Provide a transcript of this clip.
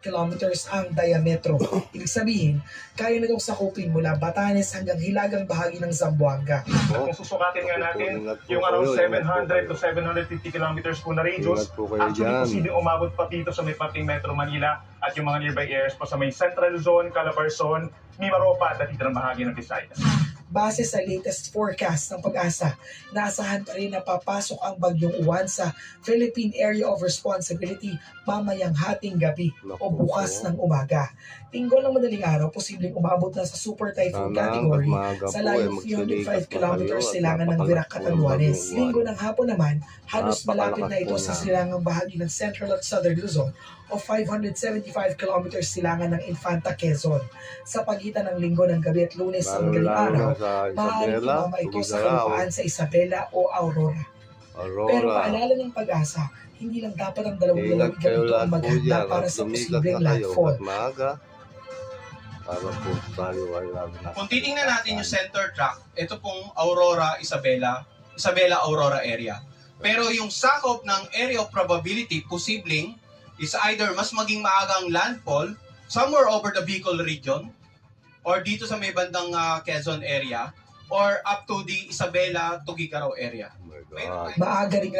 kilometers ang diametro. Ibig sabihin, kaya na itong sakupin mula Batanes hanggang hilagang bahagi ng Zamboanga. Kung susukatin nga natin, yung around 700 to 750 kilometers po na radius, actually dyan. posibleng umabot pa dito sa may parting Metro Manila at yung mga nearby areas po sa may Central Zone, Calabar Zone, Mimaropa at itirang bahagi ng Visayas. Base sa latest forecast ng pag-asa, naasahan pa rin na papasok ang bagyong uwan sa Philippine Area of Responsibility mamayang hating gabi o bukas ng umaga. Linggo ng madaling araw, posibleng umabot na sa super typhoon category sa eh, layong magsilikas 305 pa kilometers silangan ng Virac Catanduanes. Linggo ng hapon naman, halos malapit na ito sa silangang bahagi ng Central at Southern Luzon o 575 kilometers silangan ng Infanta Quezon. Sa pagitan ng linggo ng gabi at lunes ng Lalo madaling araw, sa Isabela, tumama ito sa Tugigaraw, sa Isabela o Aurora. Pero Aurora. paalala ng pag-asa, hindi lang dapat ang dalawang Ingat dalawang kayo ganito lahat ang po maghanda dyan para at sa lumikas posibleng na kayo landfall. at maaga. Para po maliwanag na. Kung titingnan natin yung center track, ito pong Aurora, Isabela, Isabela Aurora area. Pero yung sakop ng area of probability, posibleng, is either mas maging maagang landfall somewhere over the Bicol region or dito sa may bandang ah, Quezon area or up to the Isabela, Tugigaraw area. Oh my God. Maaga ring